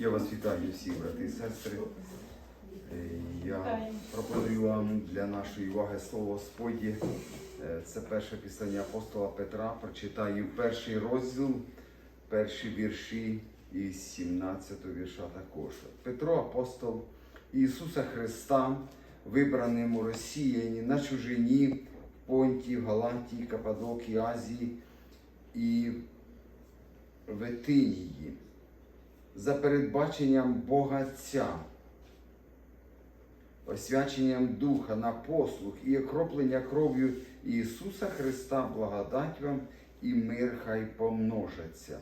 Я вас вітаю всі, брати і сестри. Е, Я пропоную вам для нашої уваги слово Господнє. Е, Це перше післання апостола Петра. Прочитаю перший розділ, перші вірші і 17 вірша також. Петро, апостол Ісуса Христа, вибраним у Росіяні на чужині, Понті, в Галатії, Каппадокії, Азії і Ветинії за передбаченням Бога Отця, освяченням Духа на послуг і окроплення кров'ю Ісуса Христа, благодать вам і мир хай помножаться.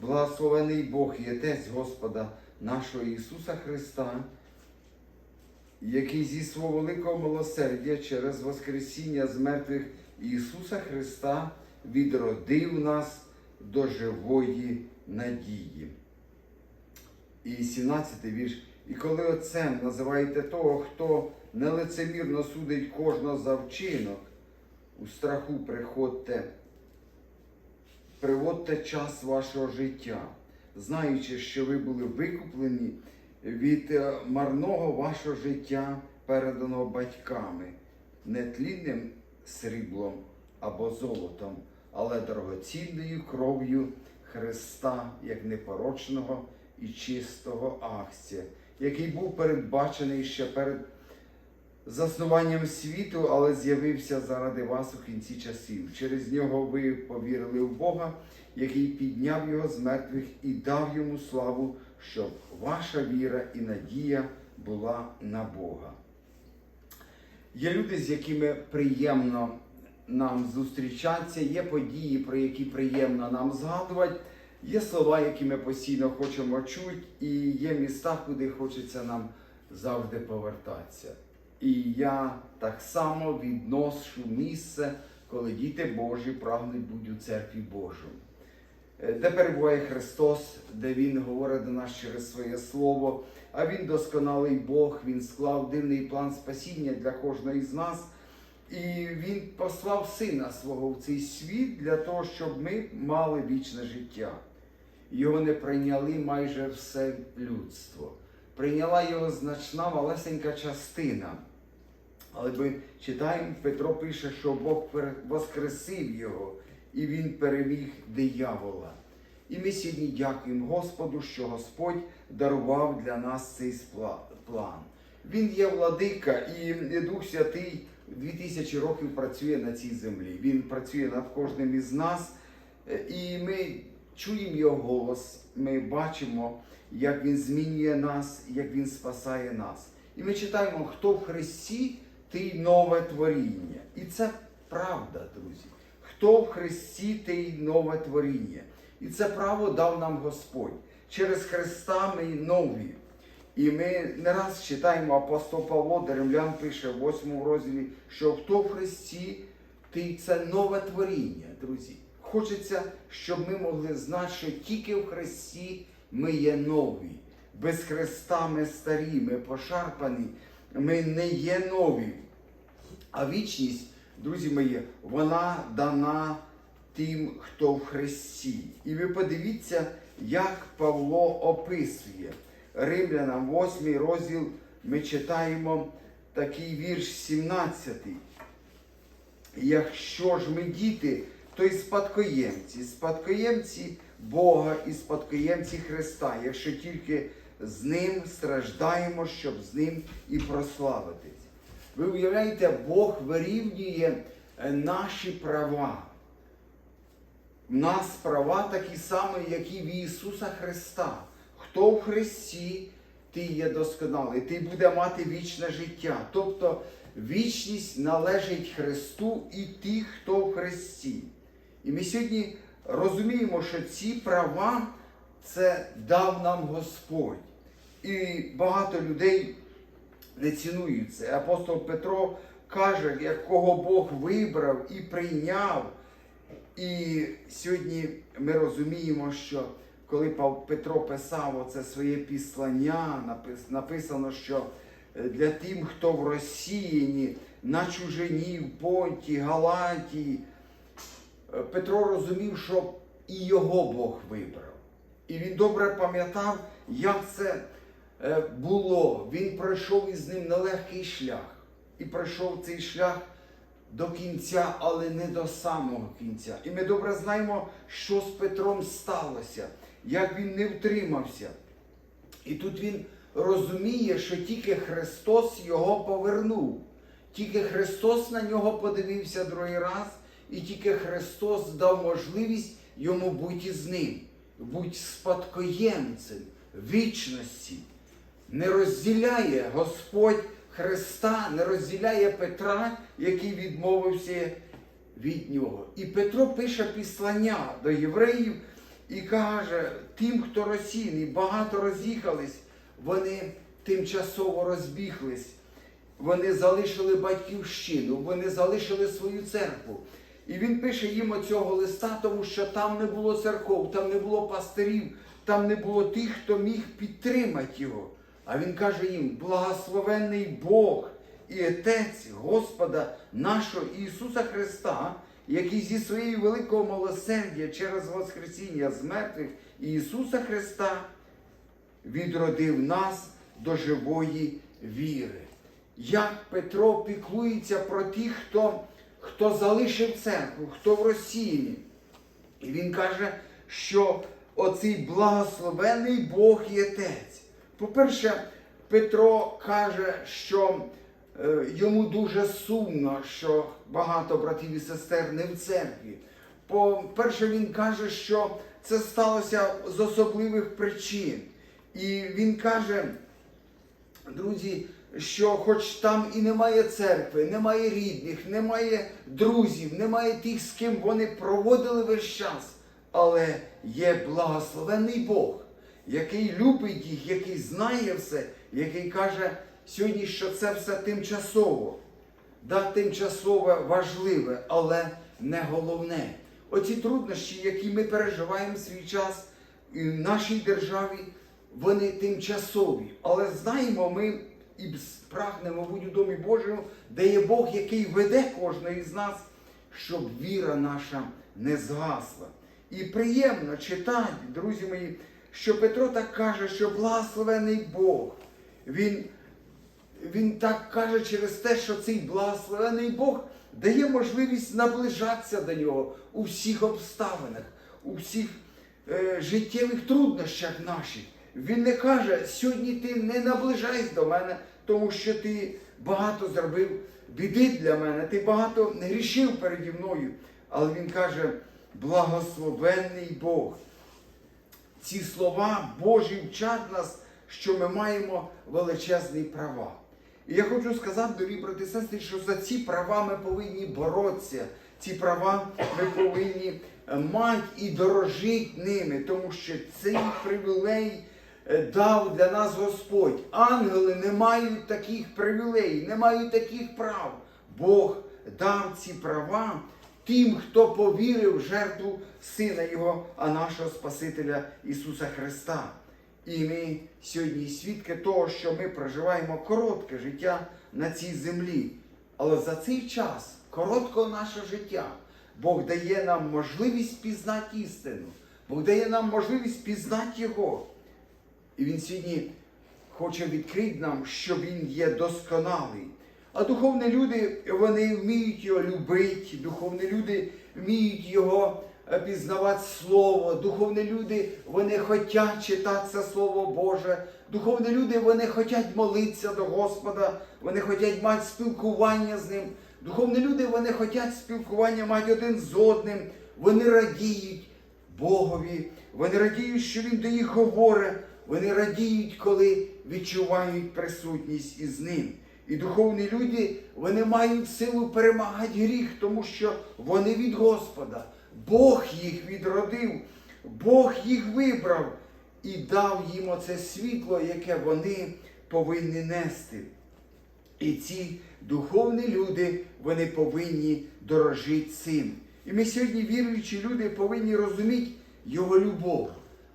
Благословений Бог і Отець Господа нашого Ісуса Христа, який зі свого великого милосердя через Воскресіння з мертвих Ісуса Христа відродив нас до живої надії. І 17 вірш. І коли отцем називаєте того, хто нелицемірно судить кожного за вчинок, у страху приходьте, приводьте час вашого життя, знаючи, що ви були викуплені від е, марного вашого життя, переданого батьками, не тлінним сріблом або золотом, але дорогоцінною кров'ю Христа, як непорочного і чистого акція, який був передбачений ще перед заснуванням світу, але з'явився заради вас у кінці часів. Через нього ви повірили в Бога, який підняв його з мертвих і дав йому славу, щоб ваша віра і надія була на Бога. Є люди, з якими приємно нам зустрічатися, є події, про які приємно нам згадувати, є слова, які ми постійно хочемо чути, і є міста, куди хочеться нам завжди повертатися. І я так само відношу місце, коли діти Божі прагнуть бути у церкві Божій. Е, Де перебуває Христос, де Він говорить до нас через своє Слово, а Він досконалий Бог, Він склав дивний план спасіння для кожного із нас. І Він послав Сина свого в цей світ для того, щоб ми мали вічне життя. Його не прийняли майже все людство. Прийняла його значна малесенька частина. Але ми читаємо, Петро пише, що Бог воскресив його і він переміг диявола. І ми сьогодні дякуємо Господу, що Господь дарував для нас цей план. Він є владика, і Дух Святий 2000 років працює на цій землі. Він працює над кожним із нас, Е, і ми чуємо його голос, ми бачимо, як він змінює нас, як він спасає нас. І ми читаємо, хто в Христі, ти нове творіння. І це правда, друзі. Хто в Христі, ти нове творіння. І це право дав нам Господь. Через Христа ми нові. І ми не раз читаємо апостол Павло, де Римлян пише в 8 розділі, що хто в Христі, ти це нове творіння, друзі. Хочеться, щоб ми могли знати, що тільки в Христі ми є нові. Без Христа ми старі, ми пошарпані, ми не є нові. А вічність, друзі мої, вона дана тим, хто в Христі. І ви подивіться, як Павло описує. Римлянам 8 розділ ми читаємо такий вірш 17. Якщо ж ми діти, то й спадкоємці, спадкоємці Бога і спадкоємці Христа, якщо тільки з ним страждаємо, щоб з ним і прославитись. Ви уявляєте, Бог вирівнює е, наші права. У нас права такі самі, як і в Ісуса Христа. Хто в Христі, ти є досконалий, ти буде мати вічне життя. Тобто вічність належить Христу і ті, хто в Христі. І ми сьогодні розуміємо, що ці права це дав нам Господь. І багато людей не цінують це. Апостол Петро каже, як кого Бог вибрав і прийняв. І сьогодні ми розуміємо, що коли Петро писав оце своє післання, написано, що е, для тим, хто в Росіяні, на чужині, в Понті, Галатії, Петро розумів, що і його Бог вибрав. І він добре пам'ятав, як це е, було. Він пройшов із ним нелегкий шлях. І пройшов цей шлях до кінця, але не до самого кінця. І ми добре знаємо, що з Петром сталося, як він не втримався. І тут він розуміє, що тільки Христос його повернув. Тільки Христос на нього подивився другий раз, і тільки Христос дав можливість йому бути з ним, бути спадкоємцем вічності. Не розділяє Господь Христа, не розділяє Петра, який відмовився від нього. І Петро пише післання до євреїв і каже, тим, хто розсійний, багато роз'їхались, вони тимчасово розбіглись, вони залишили батьківщину, вони залишили свою церкву. І він пише їм оцього листа, тому що там не було церков, там не було пастирів, там не було тих, хто міг підтримати його. А він каже їм: благословенний Бог і Отець Господа нашого Ісуса Христа, який зі своєю великого милосердя через Воскресіння з мертвих Ісуса Христа відродив нас до живої віри. Як Петро піклується про тих, хто, хто залишив церкву, хто в Росії. І він каже, що оцей благословений Бог і Отець. По-перше, Петро каже, що е, йому дуже сумно, що багато братів і сестер не в церкві. По-перше, він каже, що це сталося з особливих причин. І він каже, друзі, що хоч там і немає церкви, немає рідних, немає друзів, немає тих, з ким вони проводили весь час, але є благословений Бог, який любить їх, який знає все, який каже сьогодні, що це все тимчасово. Да, тимчасове важливе, але не головне. Оці труднощі, які ми переживаємо в свій час в нашій державі, вони тимчасові. Але знаємо ми і прагнемо бути у домі Божому, де є Бог, який веде кожного із нас, щоб віра наша не згасла. І приємно читати, друзі мої, що Петро так каже, що благословений Бог. Він він так каже через те, що цей благословений Бог дає можливість наближатися до нього у всіх обставинах, у всіх е, життєвих труднощах наших. Він не каже, сьогодні ти не наближайся до мене, тому що ти багато зробив біди для мене, ти багато грішив переді мною. Але він каже, благословенний Бог. Ці слова Божі вчать нас, що ми маємо величезні права. І я хочу сказати, дорогі брати і сестри, що за ці права ми повинні боротися. Ці права ми повинні е, мати і дорожити ними, тому що цей привілей дав для нас Господь. Ангели не мають таких привілеїв, не мають таких прав. Бог дав ці права тим, хто повірив в жертву Сина Його, а нашого Спасителя Ісуса Христа. І ми сьогодні свідки того, що ми проживаємо коротке життя на цій землі. Але за цей час, короткого нашого життя, Бог дає нам можливість пізнати істину. Бог дає нам можливість пізнати Його. І Він сьогодні хоче відкрити нам, що Він є досконалий. А духовні люди, вони вміють його любити, духовні люди вміють його е, пізнавати Слово. Духовні люди, вони хочуть читати Слово Боже. Духовні люди, вони хочуть молитися до Господа, вони хочуть мати спілкування з Ним. Духовні люди, вони хочуть спілкування мати один з одним. Вони радіють Богові, вони радіють, що Він до їх говорить. Вони радіють, коли відчувають присутність із ним. І духовні люди, вони мають силу перемагати гріх, тому що вони від Господа. Бог їх відродив, Бог їх вибрав і дав їм оце світло, яке вони повинні нести. І ці духовні люди, вони повинні дорожити цим. І ми сьогодні, віруючі люди, повинні розуміти Його любов.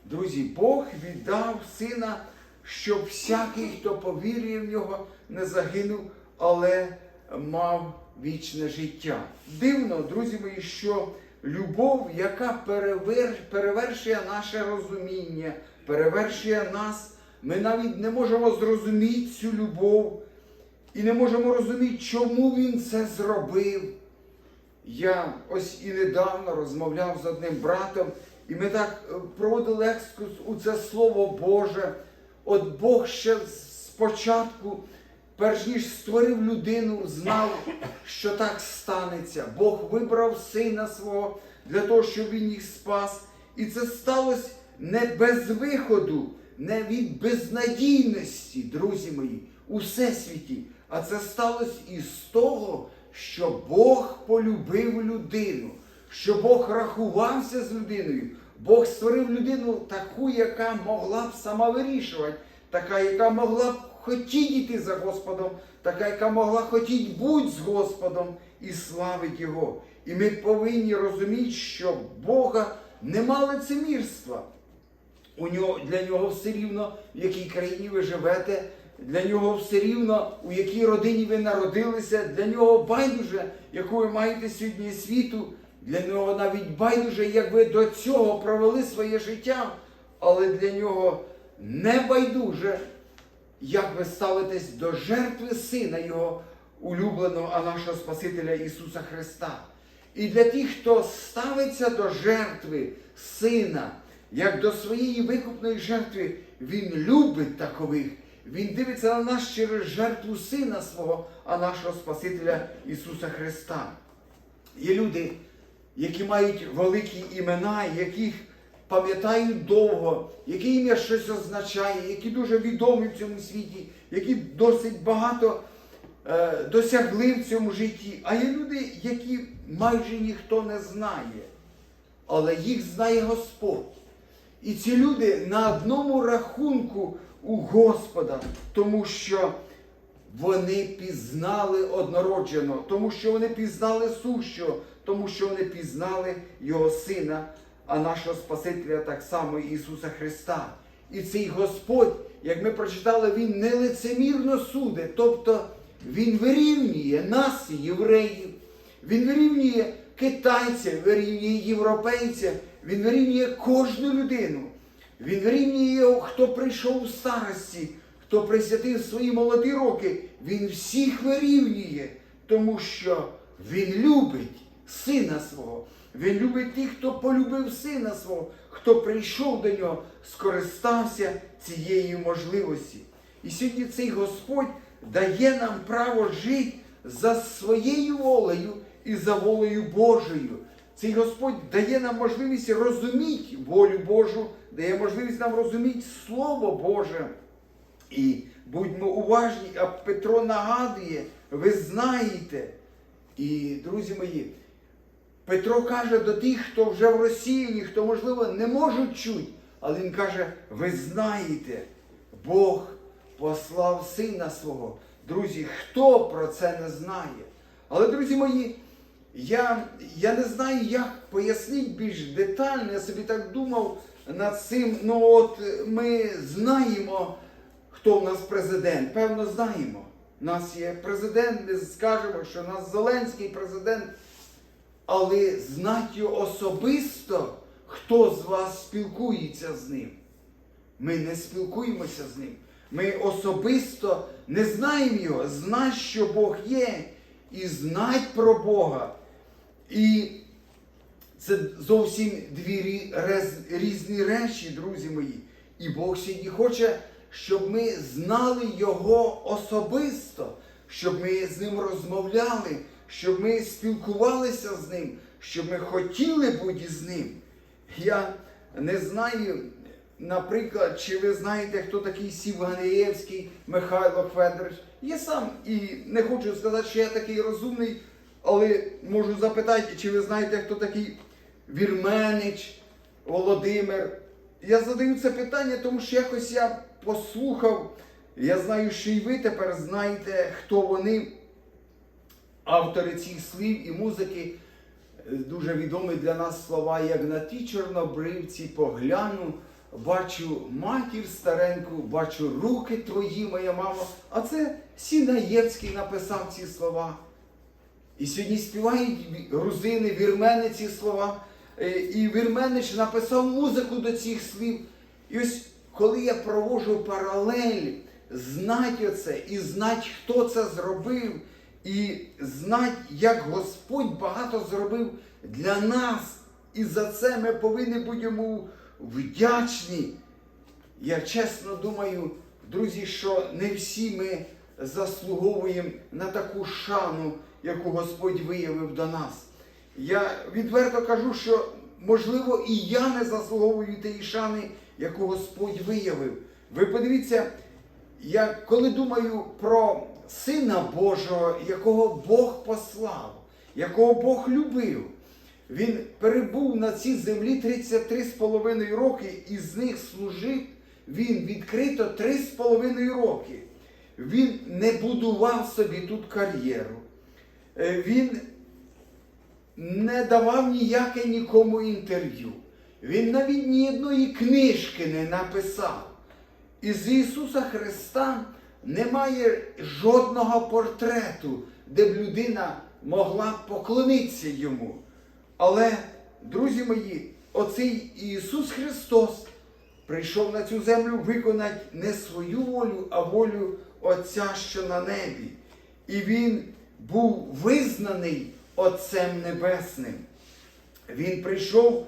Друзі, Бог віддав сина, щоб всякий, хто повірює в нього, не загинув, але мав вічне життя. Дивно, друзі мої, що любов, яка перевер... перевершує наше розуміння, перевершує нас. Ми навіть не можемо зрозуміти цю любов і не можемо розуміти, чому Він це зробив. Я ось і недавно розмовляв з одним братом, і ми так е, проводили екскурс у це Слово Боже. От Бог ще спочатку, перш ніж створив людину, знав, що так станеться. Бог вибрав сина свого для того, щоб він їх спас. І це сталося не без виходу, не від безнадійності, друзі мої, у всесвіті. А це сталося із того, що Бог полюбив людину, що Бог рахувався з людиною. Бог створив людину таку, яка могла б сама вирішувати, така, яка могла б хотіти йти за Господом, така, яка могла хотіти бути з Господом і славити Його. І ми повинні розуміти, що Бога нема лицемірства. У нього, для нього все рівно, в якій країні ви живете, для нього все рівно, у якій родині ви народилися, для нього байдуже, яку ви маєте сьогодні світу, для нього навіть байдуже, як ви до цього провели своє життя, але для нього не байдуже, як ви ставитесь до жертви Сина Його улюбленого, а нашого Спасителя Ісуса Христа. І для тих, хто ставиться до жертви Сина, як до своєї викупної жертви, Він любить такових. Він дивиться на нас через жертву Сина свого, а нашого Спасителя Ісуса Христа. Є люди, які мають великі імена, яких пам'ятають довго, які ім'я щось означає, які дуже відомі в цьому світі, які досить багато е, досягли в цьому житті. А є люди, які майже ніхто не знає, але їх знає Господь. І ці люди на одному рахунку у Господа, тому що вони пізнали однородженого, тому що вони пізнали сущого, тому що вони пізнали Його Сина, а нашого Спасителя так само Ісуса Христа. І цей Господь, як ми прочитали, Він не лицемірно судить, тобто Він вирівнює нас, євреїв, Він вирівнює китайців, вирівнює європейців, Він вирівнює кожну людину. Він вирівнює хто прийшов у старості, хто присвятив свої молоді роки. Він всіх вирівнює, тому що Він любить сина свого. Він любить тих, хто полюбив сина свого, хто прийшов до нього, скористався цією можливості. І сьогодні цей Господь дає нам право жити за своєю волею і за волею Божою. Цей Господь дає нам можливість розуміти волю Божу, дає можливість нам розуміти Слово Боже. І будьмо уважні, а Петро нагадує, ви знаєте. І, друзі мої, Петро каже до тих, хто вже в Росії, хто, можливо, не можуть чути, але він каже, ви знаєте, Бог послав сина свого. Друзі, хто про це не знає? Але, друзі мої, я, я не знаю, як пояснити більш детально. Я собі так думав над цим. Ну, от ми знаємо, хто в нас президент. Певно, знаємо. У нас є президент, ми скажемо, що у нас Зеленський президент. Але знати особисто, хто з вас спілкується з ним. Ми не спілкуємося з ним. Ми особисто не знаємо його, знать, що Бог є, і знать про Бога. І це зовсім дві різні речі, друзі мої. І Бог сьогодні хоче, щоб ми знали Його особисто, щоб ми з ним розмовляли, щоб ми спілкувалися з ним, щоб ми хотіли бути з ним. Я не знаю, наприклад, чи ви знаєте, хто такий Сівганієвський Михайло Федорович. Я сам і не хочу сказати, що я такий розумний, але можу запитати, чи ви знаєте, хто такий Вірменич Володимир. Я задаю це питання, тому що якось я послухав, я знаю, що і ви тепер знаєте, хто вони, автори цих слів і музики. Дуже відомі для нас слова, як на ті чорнобривці погляну, бачу матір стареньку, бачу руки твої, моя мама. А це Сінаєвський написав ці слова. І сьогодні співають грузини, вірмени ці слова. Е, І Вірменич написав музику до цих слів. І ось коли я провожу паралель, знать оце і знать, хто це зробив, і знать, як Господь багато зробив для нас. І за це ми повинні бути вдячні. Я чесно думаю, друзі, що не всі ми заслуговуємо на таку шану, яку Господь виявив до нас. Я відверто кажу, що можливо і я не заслуговую тієї шани, яку Господь виявив. Ви подивіться, я коли думаю про Сина Божого, якого Бог послав, якого Бог любив, він перебув на цій землі 33,5 роки і з них служив він відкрито 3,5 роки. Він не будував собі тут кар'єру. Е, Він не давав ніяке нікому інтерв'ю. Він навіть ні одної книжки не написав. Із Ісуса Христа немає жодного портрету, де б людина могла поклонитися йому. Але, друзі мої, оцей Ісус Христос прийшов на цю землю виконати не свою волю, а волю Отця, що на небі. І Він був визнаний Отцем Небесним. Він прийшов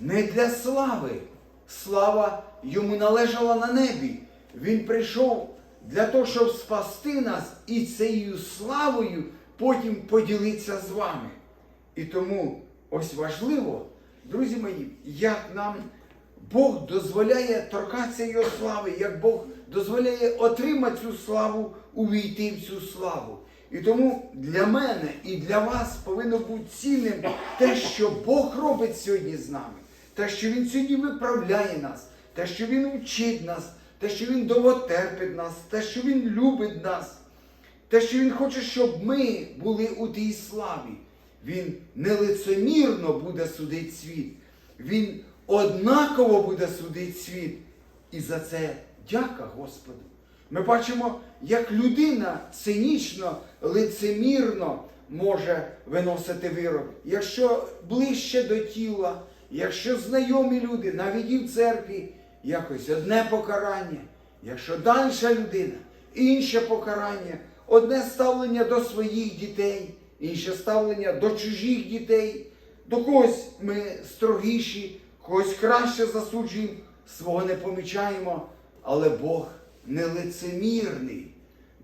не для слави. Слава йому належала на небі. Він прийшов для того, щоб спасти нас і цією славою потім поділитися з вами. І тому ось важливо, друзі мої, як нам Бог дозволяє торкатися його слави, як Бог дозволяє отримати цю славу, увійти в цю славу. І тому для мене і для вас повинно бути цінним те, що Бог робить сьогодні з нами, те, що Він сьогодні виправляє нас, те, що Він учить нас, те, що Він довготерпить нас, те, що Він любить нас, те, що Він хоче, щоб ми були у тій славі. Він нелицемірно буде судити світ. Він однаково буде судити світ. І за це дяка Господу. Ми бачимо, як людина цинічно, лицемірно може виносити вирок. Якщо ближче до тіла, якщо знайомі люди, навіть і в церкві, якось одне покарання, якщо дальша людина, інше покарання, одне ставлення до своїх дітей, інше ставлення до чужих дітей, до когось ми строгіші, когось краще засуджуємо, свого не помічаємо, але Бог не лицемірний.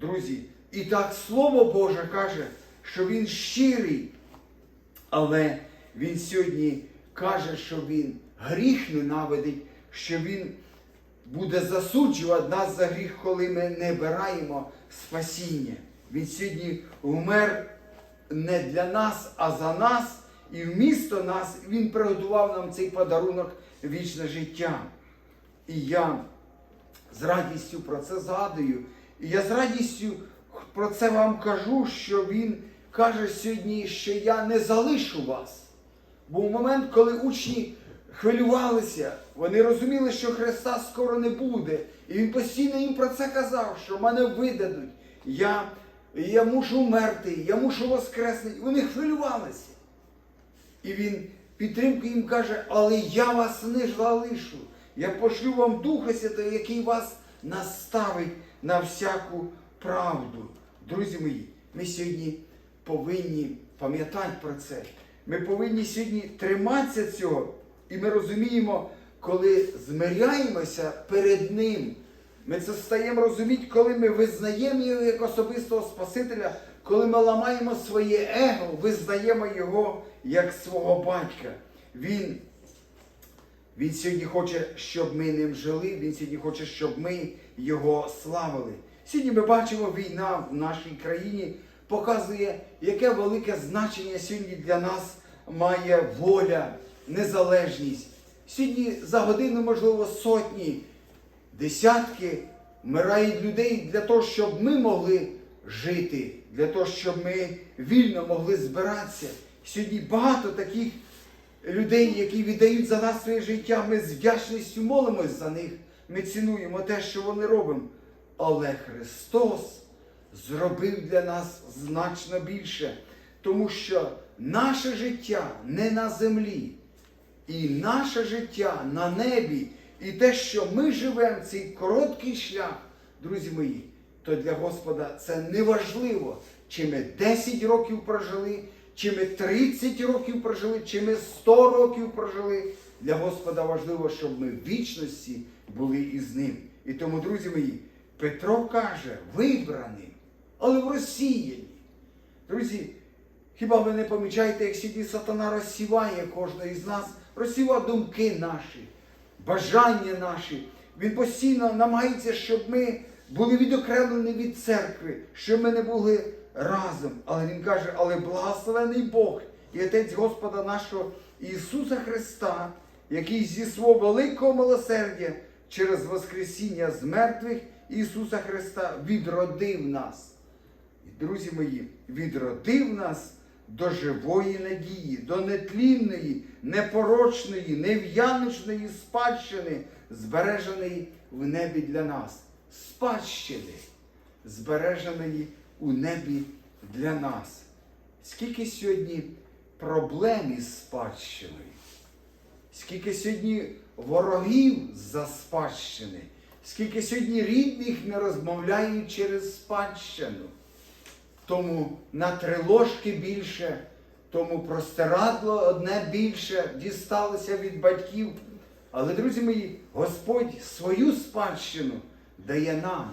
Друзі, і так Слово Боже каже, що Він щирий, але Він сьогодні каже, що Він гріх ненавидить, що Він буде засуджувати нас за гріх, коли ми не бираємо спасіння. Він сьогодні вмер не для нас, а за нас, і вмісто нас Він приготував нам цей подарунок вічне життя. І я з радістю про це згадую. І я з радістю про це вам кажу, що він каже сьогодні, що я не залишу вас. Був момент, коли учні хвилювалися, вони розуміли, що Христа скоро не буде. І він постійно їм про це казав, що мене видадуть. Я, я мушу вмерти, я мушу воскреснути. Вони хвилювалися. І він підтримки їм каже, але я вас не залишу. Я пошлю вам Духа Святого, який вас наставить на всяку правду. Друзі мої, ми сьогодні повинні пам'ятати про це. Ми повинні сьогодні триматися цього. І ми розуміємо, коли змиряємося перед Ним. Ми це стаємо розуміти, коли ми визнаємо його як особистого Спасителя, коли ми ламаємо своє его, визнаємо його як свого батька. Він він сьогодні хоче, щоб ми ним жили, він сьогодні хоче, щоб ми його славили. Сьогодні ми бачимо, війна в нашій країні показує, яке велике значення сьогодні для нас має воля, незалежність. Сьогодні за годину, можливо, сотні, десятки вмирають людей для того, щоб ми могли жити, для того, щоб ми вільно могли збиратися. Сьогодні багато таких людей, які віддають за нас своє життя, ми з вдячністю молимось за них, ми цінуємо те, що вони роблять. Але Христос зробив для нас значно більше, тому що наше життя не на землі, і наше життя на небі. І те, що ми живемо цей короткий шлях, друзі мої, то для Господа це не важливо, чи ми 10 років прожили, чи ми 30 років прожили, чи ми 100 років прожили. Для Господа важливо, щоб ми в вічності були із ним. І тому, друзі мої, Петро каже, вибраний, але в розсіяні. Друзі, хіба ви не помічаєте, як сьогодні сатана розсіває кожного із нас, розсіває думки наші, бажання наші. Він постійно намагається, щоб ми були відокремлені від церкви, щоб ми не були разом. Але він каже, але благословений Бог і Отець Господа нашого Ісуса Христа, який зі свого великого милосердя через Воскресіння з мертвих Ісуса Христа відродив нас. І, друзі мої, відродив нас до живої надії, до нетлінної, непорочної, нев'яночної спадщини, збереженої в небі для нас. Спадщини, збереженої у небі для нас. Скільки сьогодні проблем із спадщиною? Скільки сьогодні ворогів за спадщини, скільки сьогодні рідних не розмовляють через спадщину. Тому на три ложки більше, тому простирадло одне більше дісталося від батьків. Але, друзі мої, Господь свою спадщину дає нам.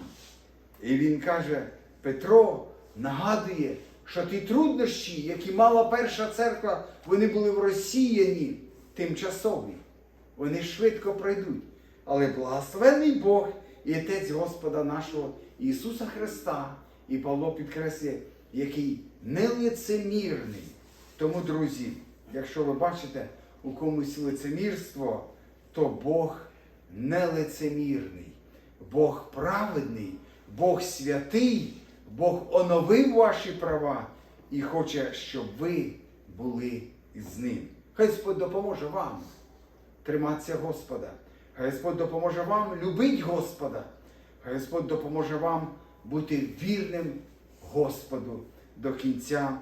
І він каже, Петро нагадує, що ті труднощі, які мала перша церква, вони були в розсіяні тимчасові. Вони швидко пройдуть. Але благословений Бог і Отець Господа нашого Ісуса Христа, і Павло підкреслює, який нелицемірний. Тому, друзі, якщо ви бачите у комусь лицемірство, то Бог нелицемірний, Бог праведний, Бог святий, Бог оновив ваші права і хоче, щоб ви були з ним. Хай Господь допоможе вам триматися Господа. Хай Господь допоможе вам любити Господа. Хай Господь допоможе вам бути вірним Господу до кінця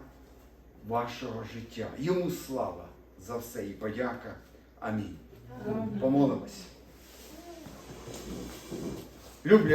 вашого життя. Йому слава за все і подяка. Амінь. Помолимось. Люблять.